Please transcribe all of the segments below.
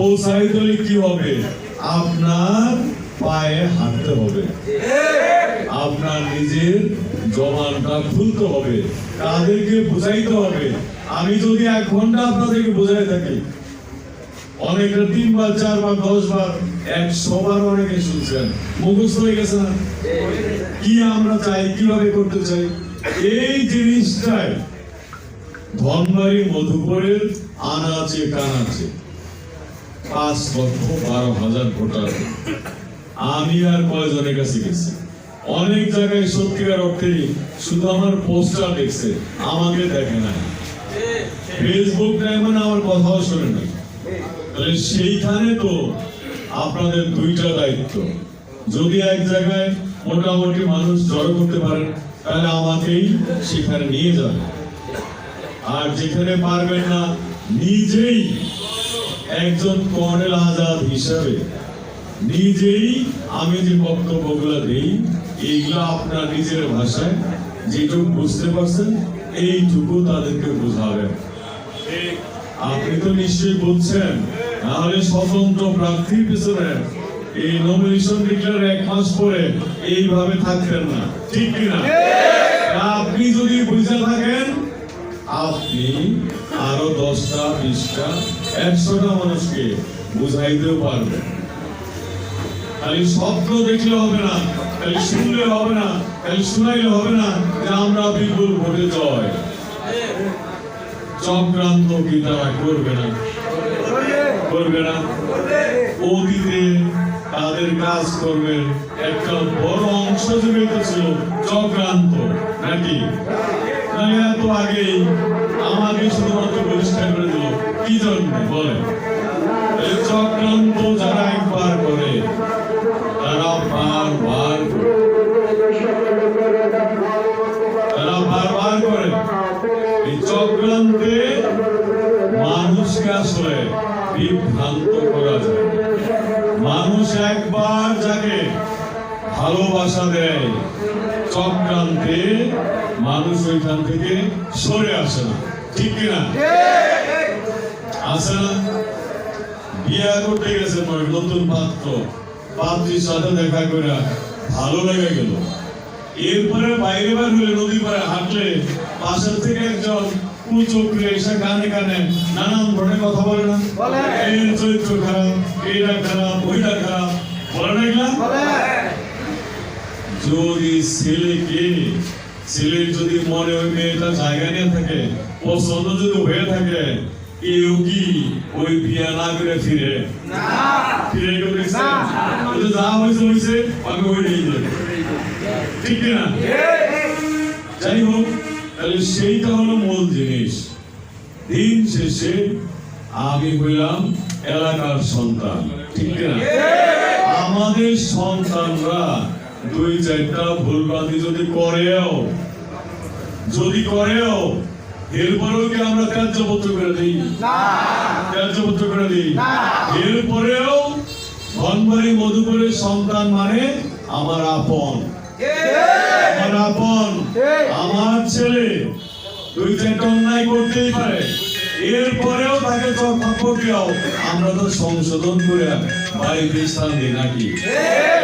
পৌঁছাইতে হলে কি হবে? আপনার পায়ে হাঁটতে হবে। আপনার নিজের জমানটা খুলতে হবে। তাদেরকে বুঝাইতে হবে। আমি যদি এক ঘণ্টা আপনাদেরকে বোঝাই থাকি অনেকে তিনবার, চারবার দশ বার একশো বার অনেকে শুনছেন। মুখস্থ হয়ে গেছে না? কি আমরা চাই, কীভাবে করতে চাই? এই জিনিসটাই ধনবাড়ি মধুপুরের আনাচে কানাচে। পাঁচ লক্ষ বারো হাজার ভোটার। আমি আর কয়জনের কাছে গেছি? অনেক জায়গায় সত্যিকার অর্থে শুধু আমার পোস্টার দেখছে, আমাকে দেখে না ফেসবুক মানে আমার কথাও শোনে না তাহলে সেইখানে তো আপনাদের দুইটা দায়িত্ব। যদি এক জায়গায় মোটামুটি মানুষ জড়ো করতে পারেন, তাহলে আমাকেই সেখানে নিয়ে যাবে আর যেখানে পারবেন না, নিজেই একজন কর্নেল আজাদ হিসাবে নিজেই আমি যে বক্তব্যগুলো দিই, এইগুলো আপনার নিজের ভাষায়, যেটুকু বুঝতে পারছেন, এইটুকু তাদেরকে বোঝাবেন। আপনি তো নিশ্চয়ই বুঝছেন, নাহলে স্বতন্ত্র প্রার্থীর পিছনে এই নমিনেশন ডিক্লার এক মাস পরে এইভাবে থাকতেন না, ঠিক কিনা? আপনি যদি বুঝে থাকেন, আপনি আরও দশটা, বিশটা একশোটা মানুষকে বুঝাইতেও পারবেন খালি স্বপ্ন দেখলে হবে না, খালি শুনলে হবে না, খালি শুনাইলে হবে না যে আমরা বিপুল ভোটে জয়। চক্রান্ত কি তারা করবে না? করবে না? অতীতে তাদের কাজ করবে একটা বড় অংশ জুড়ে ছিল চক্রান্ত, নাকি? নাহলে এত আগেই আমাকে শুধুমাত্র পরিষ্কার করে দিল। কি জন্য? বলে চক্রান্ত যারা একবার করে, তারা বারবার তারা বারবার করে। এই চক্রান্তে মানুষকে আসলে বিভ্রান্ত করা যায়। মানুষ একবার যাকে ভালোবাসা দেয়, চক্রান্তে মানুষ ওইখান থেকে সরে আসে না। ঠিক কিনা? আসে না? বিয়া করতে গেছে নতুন পাত্র। পাত্রীর সাথে দেখা করে ভালো লেগে গেল। এরপরে বাইরে বার হলে নদী পারে হাঁটলে পাশের থেকে একজন কুচক্রে এসে কানে কানে নানান ধরনের কথা বলে না। এর চরিত্র খারাপ এইটা খারাপ ওইটা খারাপ। বলে না? যদি ছেলেকে ছেলের যদি মনে ওই মেয়েটা জায়গা নিয়ে থাকে পছন্দ যদি হয়ে থাকে কেউ কি ওই বিয়া না করে ফিরে। ফিরে কেউ দেখছে যা হয়েছে হয়েছে আমি ওই নিয়ে যাবে ঠিক না? যাই হোক তাহলে সেইটা হলো মূল জিনিস। দিন শেষে আমি হইলাম এলাকার সন্তান। ঠিক না? আমাদের সন্তানরা দুই চারটা ভুলবাদি যদি করেও যদি করেও এরপরেও কি আমরা ত্যায্যপত্র করে দিই? ত্যায্যপত্র করে দিই? এরপরেও ধনবাড়ি মধুপুরের সন্তান মানে আমার আপন। আমার আপন। আমার ছেলে। দুই চারটা অন্যায় করতেই পারে। এরপরেও তাকে চক্রাও আমরা তো সংশোধন করে বাড়িতে দিই নাকি?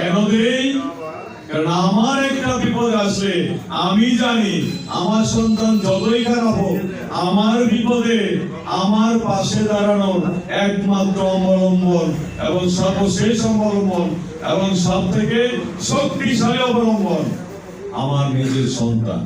কেন দেই? কারণ আমার একটা বিপদ আসলে আমি জানি আমার সন্তান যতই খারাপ হোক আমার বিপদে আমার পাশে দাঁড়ানোর একমাত্র অবলম্বন এবং সর্বশেষ অবলম্বন এবং সব থেকে শক্তিশালী অবলম্বন আমার নিজের সন্তান।